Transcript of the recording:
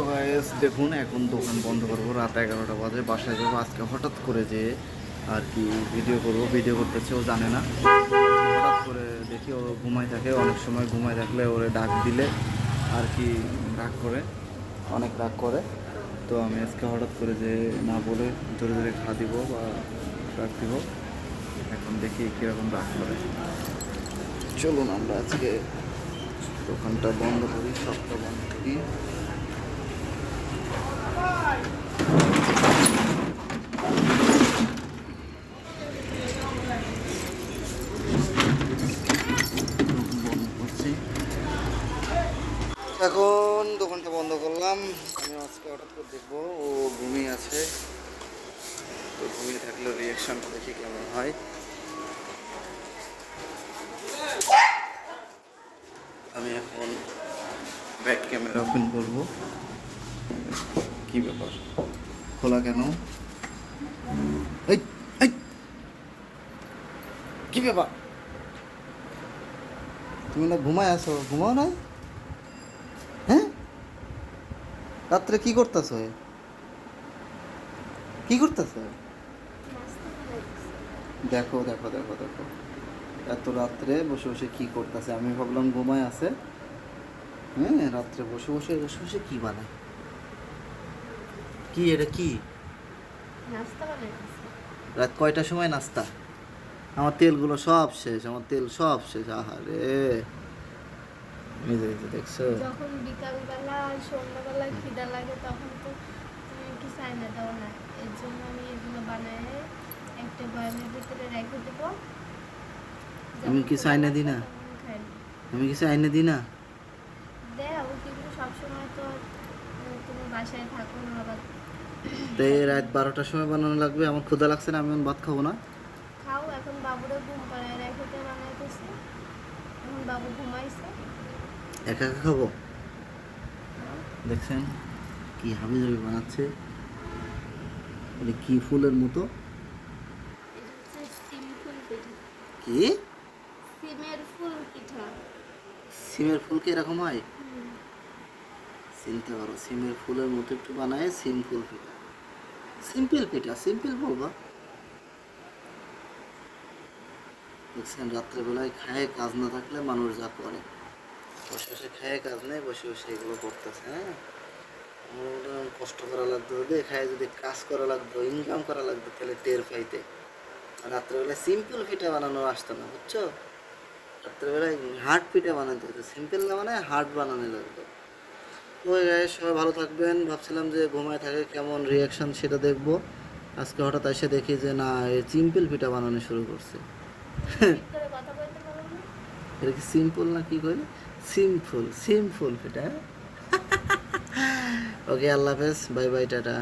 তো দেখুন, এখন দোকান বন্ধ করব, রাত এগারোটা বাজে, বাসায় যাব। আজকে হঠাৎ করে যে আর কি ভিডিও করব ভিডিও করতেছে, ও জানে না। হঠাৎ করে দেখি ও ঘুমায় থাকে, অনেক সময় ঘুমায় থাকলে ওরে ডাক দিলে, আর কি রাগ করে, অনেক রাগ করে। তো আমি আজকে হঠাৎ করে যে না বলে জোরে জোরে খা দিব বা রাগ দিব, এখন দেখি কীরকম রাগ করে। চলুন আমরা আজকে দোকানটা বন্ধ করি সবটা বন্ধ করি বন্ধ করছি এখন দোকানটা বন্ধ করলাম। আমি আজকে হঠাৎ করে দেখব, ও ঘুমিয়ে আছে। তো ঘুমিয়ে থাকলে রিয়াকশনটা দেখি কেমন হয়। আমি এখন ব্যাক ক্যামেরা ওপেন করব। কি ব্যাপার? খোলা কেন? কি ব্যাপার? তুমি না ঘুমায় আসো ঘুমাও না হ্যাঁ রাত্রে কি করতেছ? কি করতেছ? দেখো দেখো দেখো দেখো। এত রাত্রে বসে বসে কি করতেছে? আমি ভাবলাম ঘুমায় আছে। হ্যাঁ রাত্রে বসে বসে বসে বসে কি বানায়? কি এটা কি? নাস্তা রাত কয়টার সময় নাস্তা? আমার তেলগুলো সব শেষ আমার তেল সব শেষ। আহারে! এই যে- দেখছ? যখন বিকালবেলা সন্ধ্যাবেলা খিদা লাগে তখন তো তুমি একটু চাইনা দাও না। এর জন্য আমি এগুলো বানাই একটা বয়ামের ভিতরে রেখে দেবো। আমি কি চাইনা দিই না? আমি কিছু আইনে দিই না? দেও কিন্তু সবসময় তো তুমি বাসায় থাকো না আবার তো রাত বারোটার সময় বানানো লাগবে। আমার ক্ষুধা লাগছে না আমি ভাত খাব না। খাও এখন বাবুরে ঘুম পাড়ায় রেখে বানাইতেছি। এখন বাবু ঘুমাইছে। একা একা খাব? দেখছেন? কি হাবি জাবি বানাচ্ছে? এটা কি ফুলের মতো? কি? সিমের ফুল পিঠা। সিমের ফুল কি এরকম হয়? চিনতে পারো সিমের ফুলের মতো একটু বানায় সিম ফুল পিঠা। সিম্পল পিঠা সিম্পল বলবা। দেখছেন রাত্রেবেলায় খায় কাজ না থাকলে মানুষ যা করে। বসে বসে খায় কাজ নেই বসে বসে এগুলো করতেছে হ্যাঁ? কষ্ট করা লাগতো যদি খায় যদি কাজ করা লাগতো ইনকাম করা লাগতো তাহলে টের পাইতে। রাত্রেবেলায় সিম্পল পিঠা বানানো আসতো না বুঝছ? রাত্রেবেলায় হার্ড পিঠা বানাতে হতো। সিম্পল না মানে হার্ড বানানো লাগতো। ওই গায়ে সবাই ভালো থাকবেন। ভাবছিলাম যে ঘুমায় থাকে কেমন রিয়াকশন সেটা দেখব। আজকে হঠাৎ এসে দেখি যে না সিম্পল পিঠা বানানো শুরু করছে। এটা কি সিম্পল না কি কইলে সিম্পল সিম্পল পিঠা ওকে আল্লাহ হাফেজ বাই বাই টাটা।